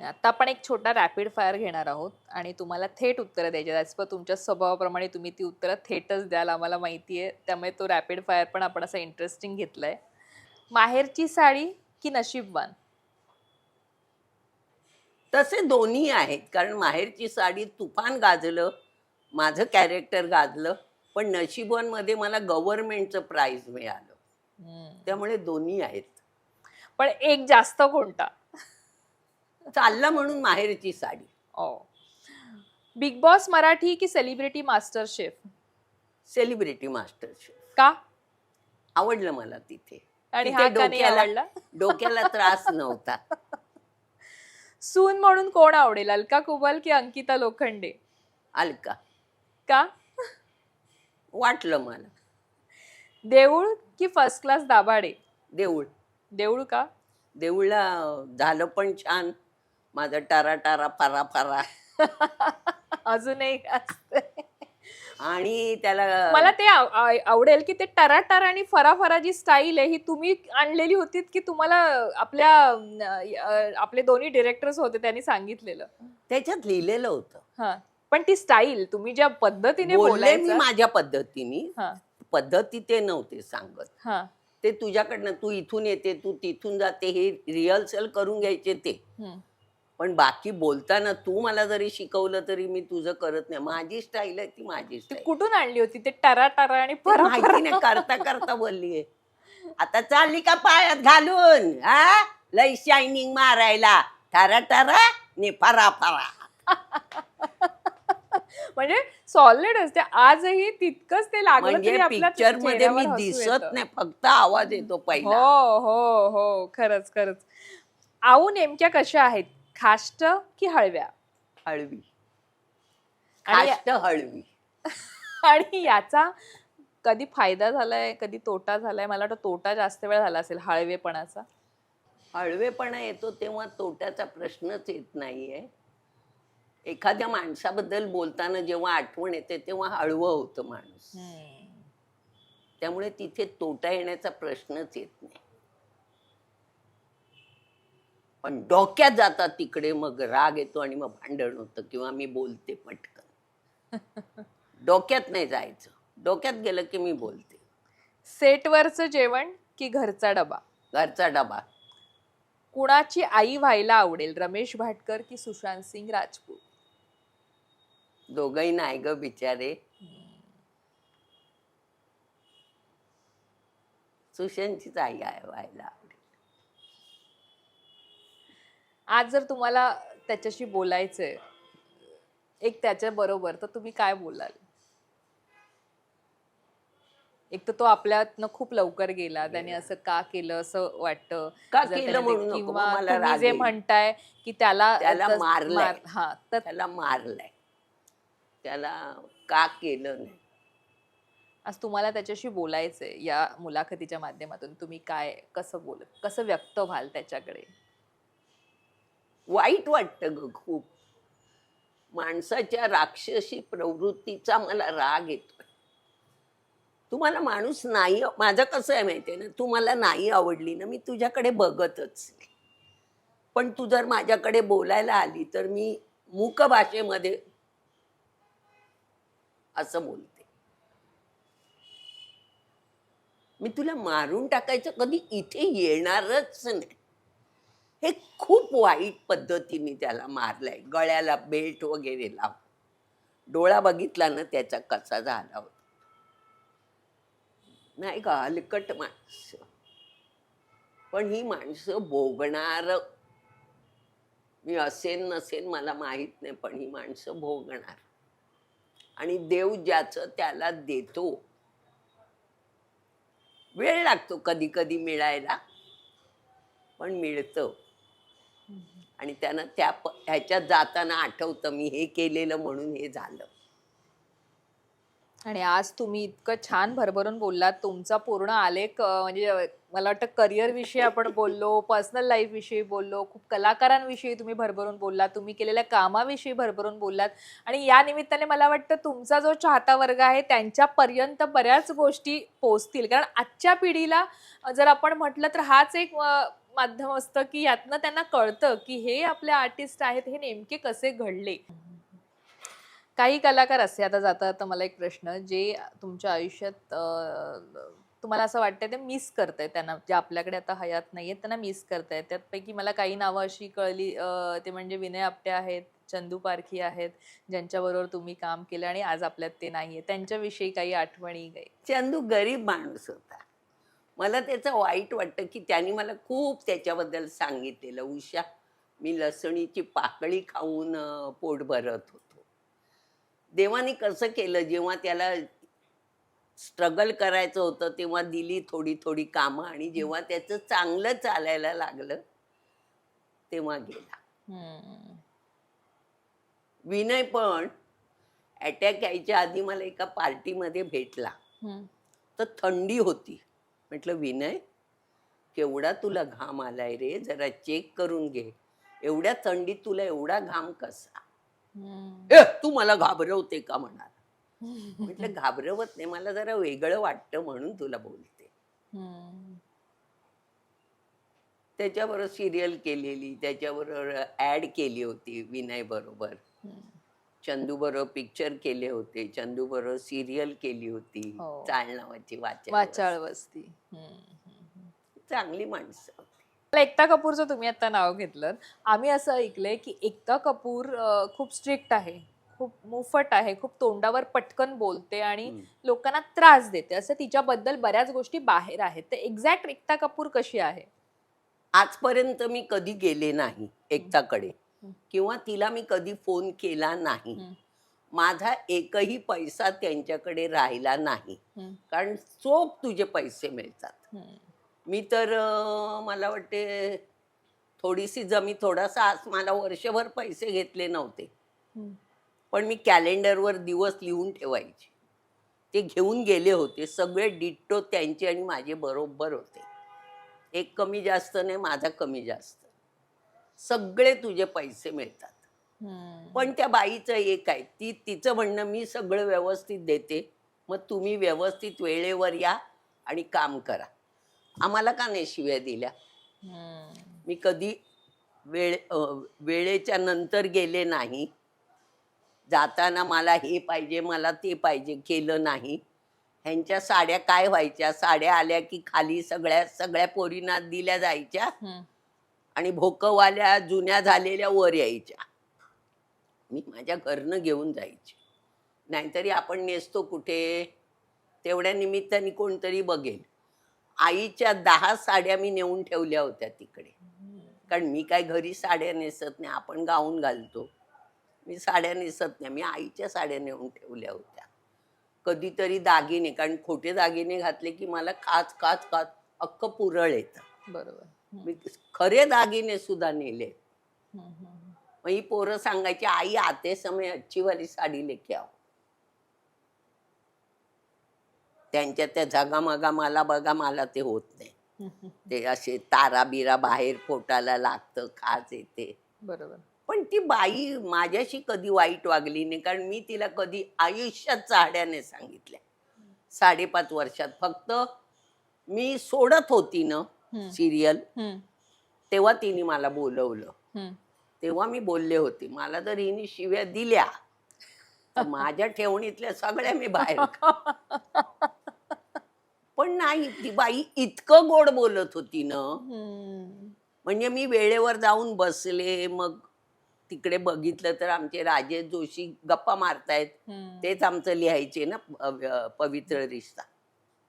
आता आपण एक छोटा रॅपिड फायर घेणार आहोत आणि तुम्हाला थेट उत्तरं द्यायची ॲज पर तुमच्या स्वभावाप्रमाणे तुम्ही ती उत्तरं थेटच द्याल आम्हाला माहिती आहे. त्यामुळे तो रॅपिड फायर पण आपण असं इंटरेस्टिंग घेतलंय. माहेरची साडी की नशीबवान? तसे दोन्ही आहेत कारण माहेरची साडी तुफान गाजलं माझं कॅरेक्टर गाजलं पण नशिबांमध्ये मला गव्हर्नमेंटचं प्राईज मिळालं. त्यामुळे दोन्ही आहेत. पण एक जास्त कोणता? चाललं म्हणून माहेरची साडी. ओ. बिग बॉस मराठी की celebrity master chef celebrity master chef का? आवडलं मला तिथे. आणि तिथे हा का नाही डोक्याला- आवडला? डोक्याला त्रास नव्हता. सून म्हणून कोण आवडेल अलका कुबल की अंकिता लोखंडे? अलका. का? वाटलं मला. देऊळ की फर्स्ट क्लास दाभाडे? देऊळ. देऊळ का? देऊळला झालं पण छान. माझं टारा टारा फारा फारा अजूनही असतंय. आणि त्याला मला ते आव- आव- आवडेल की ते टरा टरा आणि फरा फरा जी स्टाईल आहे ही तुम्ही आणलेली होती की तुम्हाला आपल्या अं, आपले दोन्ही डिरेक्टर्स होते त्यांनी सांगितलेलं? त्याच्यात लिहिलेलं होतं. हा. पण ती स्टाईल तुम्ही ज्या पद्धतीने बोलले मी बोलायचं माझ्या पद्धतीने. हा. पद्धती ते नव्हते सांगत. हा. ते तुझ्याकडनं तू इथून येते तू तिथून जाते हे रिहर्सल करून घ्यायचे ते. हम्म. पण बाकी बोलताना तू मला जरी शिकवलं तरी मी तुझं करत नाही. माझी स्टाईल आहे ती माझी ती स्टाईल कुठून आणली होती? ते टरा टरा आणि माहिती नाही करता करता बोललीये आता चालली का पायात घालून? हा लय शायनिंग मारायला. ठरा ठरा ने फरा फरा म्हणजे सॉलिड असते. आजही तितकंच ते लागलं म्हणजे तरी आपल्या पिक्चरमध्ये मी चेहऱ्यावर हसू दिसत येतं. नाही फक्त आवाज येतो पहिला. हो हो हो. खरंच खरंच. आऊ नेमक्या कशा आहेत? खाष्ट की हळव्या? हळवी. आणि हळवी. आणि याचा कधी फायदा झालाय कधी तोटा झालाय? मला वाटतं तोटा जास्त वेळ झाला असेल हळवेपणाचा. हळवेपणा येतो तेव्हा तोट्याचा प्रश्नच येत नाहीये. एखाद्या माणसाबद्दल बोलताना जेव्हा आठवण येते तेव्हा हळवं होतं माणूस. त्यामुळे तिथे तोटा येण्याचा प्रश्नच येत नाही. पण डोक्यात जातात तिकडे मग राग येतो आणि मग भांडण होतं किंवा मी बोलते पटकन. डोक्यात नाही जायचं. डोक्यात गेलं की मी बोलते. सेटवरचं जेवण की घरचा डबा? घरचा डबा. कुणाची आई व्हायला आवडेल रमेश भाटकर की सुशांत सिंग राजपूत? दोघही नाही ग बिचारे. सुशांतचीच आई आहे व्हायला आवडेल आज जर तुम्हाला त्याच्याशी बोलायचंय एक त्याच्या बरोबर तर तुम्ही काय बोलाल? एक तर तो आपल्यातनं खूप लवकर गेला त्याने असं का केलं असं वाटतं? का जर केलं त्याने ते- म्हणू नको, किंवा मग मला तुम्ही राग जे येईल. म्हणताय की त्याला त्याला तस- मारलंय. मार- हा तर त्याला मारलंय. त्याला का केलं नाही? आज तुम्हाला त्याच्याशी बोलायचंय या मुलाखतीच्या माध्यमातून. तुम्ही काय कसं बोल कसं व्यक्त व्हाल त्याच्याकडे? वाईट वाटतं ग खूप. माणसाच्या राक्षसी प्रवृत्तीचा मला राग येतो तुम्हाला माणूस नाही माझं कसं आहे माहिती आहे ना तू मला नाही आवडली ना मी तुझ्याकडे बघतच पण तू जर माझ्याकडे बोलायला आली तर मी मूक भाषेमध्ये असं बोलते. मी तुला मारून टाकायचं कधी इथे येणारच नाही. हे खूप वाईट पद्धतीने त्याला मारलंय. गळ्याला बेल्ट वगैरे लाव डोळा बघितला ना त्याचा कसा झाला होता. नाही का हलकट माणसं. पण ही माणसं भोगणार मी असेन नसेन मला माहीत नाही पण ही माणसं भोगणार. आणि देव ज्याचं त्याला देतो. वेळ लागतो कधी कधी मिळायला. पण मिळतं. आणि त्यांना त्या ह्याच्यात जाताना आठवतं मी हे केलेलं म्हणून हे झालं. आणि आज तुम्ही इतकं छान भरभरून बोललात. तुमचा पूर्ण आलेख म्हणजे मला वाटतं करिअर विषयी आपण बोललो पर्सनल लाईफ विषयी बोललो खूप कलाकारांविषयी तुम्ही भरभरून बोललात. तुम्ही केलेल्या कामाविषयी भरभरून बोललात. आणि या निमित्ताने मला वाटतं तुमचा जो चाहता वर्ग आहे त्यांच्यापर्यंत बऱ्याच गोष्टी पोचतील कारण आजच्या पिढीला जर आपण म्हटलं तर हाच एक माध्यम असतं की यातनं त्यांना कळतं की हे आपले आर्टिस्ट आहेत हे नेमके कसे घडले? काही कलाकार असे आता जाता आता मला एक प्रश्न जे तुमच्या आयुष्यात तुम्हाला असं वाटतंय ते मिस करताय त्यांना जे आपल्याकडे आता हयात नाही आहेत त्यांना मिस करताय त्यापैकी मला काही नावं अशी कळली ते म्हणजे विनय आपटे आहेत चंदू पारखी आहेत ज्यांच्याबरोबर तुम्ही काम केलं आणि आज आपल्यात ते नाहीये त्यांच्याविषयी काही आठवणी? काही चंदू गरीब माणूस होता. मला त्याचं वाईट वाटतं की त्यांनी मला खूप त्याच्याबद्दल सांगितलेलं. उषा मी लसणीची पाकळी खाऊन पोट भरत होतो. देवाने कसं केलं जेव्हा त्याला स्ट्रगल करायचं होतं तेव्हा दिली थोडी थोडी कामं आणि जेव्हा त्याचं चांगलं चालायला लागलं तेव्हा गेला. विनय पण अटॅक यायच्या आधी मला एका पार्टीमध्ये भेटला. तर थंडी होती. म्हटलं विनय केवढा तुला घाम आलाय रे जरा चेक करून घे एवढ्या थंडीत तुला एवढा घाम कसा. ए तू मला घाबरवते का म्हणाला म्हटलं घाबरवत नाही मला जरा वेगळं वाटतं म्हणून तुला बोलते. त्याच्याबरोबर सिरियल केलेली त्याच्याबरोबर ऍड केली होती विनय बरोबर. चंदू बरोबर पिक्चर केले होते चंदू बरोबर सिरियल केली होती हो. चाल नावाची वाचा वाचाळ वस्ती हम्म. चांगली माणसं मला एकता कपूरचं तुम्ही आता नाव घेतलं आम्ही असं ऐकलंय की एकता कपूर अं, खूप स्ट्रिक्ट आहे खूप मुफट आहे खूप तोंडावर पटकन बोलते आणि हम्म. लोकांना त्रास देते असं तिच्याबद्दल बऱ्याच गोष्टी बाहेर आहेत तर एक्झॅक्ट एकता कपूर कशी आहे आजपर्यंत मी कधी गेले नाही एकताकडे. किंवा तिला मी कधी फोन केला नाही. माझा एकही पैसा त्यांच्याकडे राहिला नाही. कारण चोख तुझे पैसे मिळतात. मी तर मला वाटते थोडीशी जमी थोडासा आज मला वर्षभर पैसे घेतले नव्हते. पण मी कॅलेंडरवर दिवस लिहून ठेवायचे ते घेऊन गेले होते सगळे डिट्टो त्यांचे आणि माझे बरोबर होते एक कमी जास्त नाही माझा कमी जास्त सगळे तुझे पैसे मिळतात. पण त्या बाईचं एक आहे ती तिचं म्हणणं मी सगळं व्यवस्थित देते. मग तुम्ही व्यवस्थित वेळेवर या आणि काम करा. आम्हाला का नाही शिव्या दिल्या. मी कधी वेळ वेळेच्या नंतर गेले नाही. जाताना मला हे पाहिजे मला ते पाहिजे केलं नाही. ह्यांच्या साड्या काय व्हायच्या? साड्या आल्या की खाली सगळ्या सगळ्या पोरींना दिल्या जायच्या. आणि भोकवाल्या जुन्या झालेल्या वर यायच्या. मी माझ्या घरनं घेऊन जायचे. नाहीतरी आपण नेसतो कुठे? तेवढ्या निमित्ताने कोणतरी बघेल. आईच्या दहा साड्या मी नेऊन ठेवल्या होत्या तिकडे. कारण मी काय घरी साड्या नेसत नाही आपण गाऊन घालतो. मी साड्या नेसत नाही मी आईच्या साड्या नेऊन ठेवल्या होत्या. कधीतरी दागिने कारण खोटे दागिने घातले की मला काच काच काच अख्ख पुरळ येतं. बरोबर. मी खरे दागिने सुद्धा नेले. मग ही पोरं सांगायची आई आते समय अच्छी वाली साडी लेके आओ त्यांच्या त्या झगामगा मला बघा मला ते होत नाही. ते असे तारा बिरा बाहेर पोटाला लागतं खाज येते बरोबर पण ती बाई माझ्याशी कधी वाईट वागली नाही कारण मी तिला कधी आयुष्यात चाहड्याने सांगितल्या साडेपाच वर्षात फक्त मी सोडत होती ना. सिरियल. तेव्हा तिने मला बोलवलं. तेव्हा मी बोलले होते मला जर हिने शिव्या दिल्या तर माझ्या ठेवणीतल्या सगळ्या मी बाहेर पण नाही ती बाई इतकं गोड बोलत होती ना. म्हणजे मी वेळेवर जाऊन बसले मग तिकडे बघितलं तर आमचे राजेश जोशी गप्पा मारतायत. तेच आमचं लिहायचे ना पवित्र रिश्ता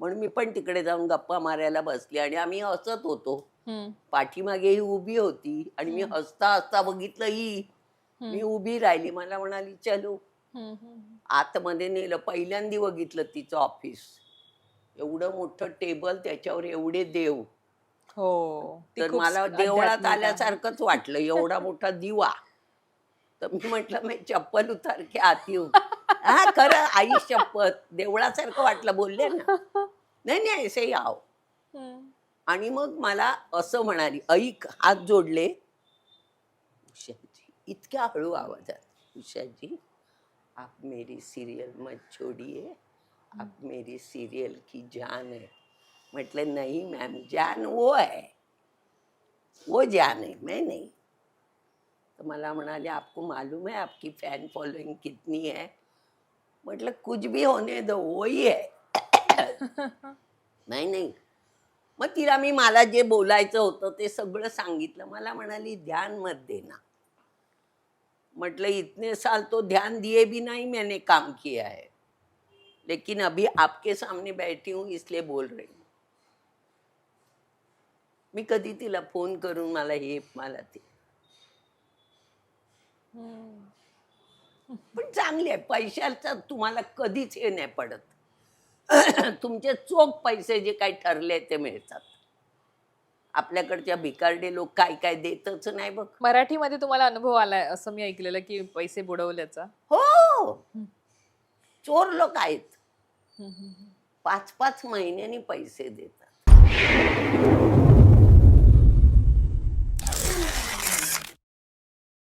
म्हणून मी पण तिकडे जाऊन गप्पा मारायला बसले आणि आम्ही हसत होतो. पाठीमागे ही उभी होती आणि मी. हसता हसता बघितलं ही मी. उभी राहिली मला म्हणाली चलो. आतमध्ये नेलं पहिल्यांदा बघितलं तिचं ऑफिस एवढं मोठं टेबल त्याच्यावर एवढे देव हो ती तर मला देवळात. आल्यासारखंच वाटलं एवढा मोठा दिवा तर मी म्हटलं मी चप्पल उतार के आती हूँ हा खरं आई शपथ. देवळासारखं वाटलं बोलले ना. नाही नाही आओ हम्म. आणि मग मला असं म्हणाली ऐक हात जोडले. उषाजी इतक्या हळू आवाजात. उषाजी आप मेरी सीरियल मत छोड़िए। आप मेरी सीरियल की जान है. म्हटलं नाही मॅम जान वो है। वो जान है। मैं नहीं तर मला म्हणाले आपको मालूम है आपकी फॅन फॉलोइंग कितनी है? म्हटलं कुछ भी होने दो वही है नाही नाही. मग तिला मी मला जे बोलायचं होतं ते सगळं सांगितलं. मला म्हणाली ध्यान मत देना. म्हटलं इतने साल तो ध्यान दिए भी नहीं मैंने काम किया है। लेकिन अभी आपके सामने बैठी हूँ इसलिए बोल रही हूँ. मी कधी तिला फोन करून मला हे मला ते पण चांगली आहे पैशाचा तुम्हाला कधीच हे नाही पडत. तुमचे चोख पैसे जे काही ठरले ते मिळतात. आपल्याकडच्या भिकारडे लोक काय काय देतच नाही बघ. मराठीमध्ये तुम्हाला अनुभव आलाय असं मी ऐकलेलं की पैसे बुडवल्याचा? हो. चोर लोक आहेत. पाच पाच महिन्यांनी पैसे देतात.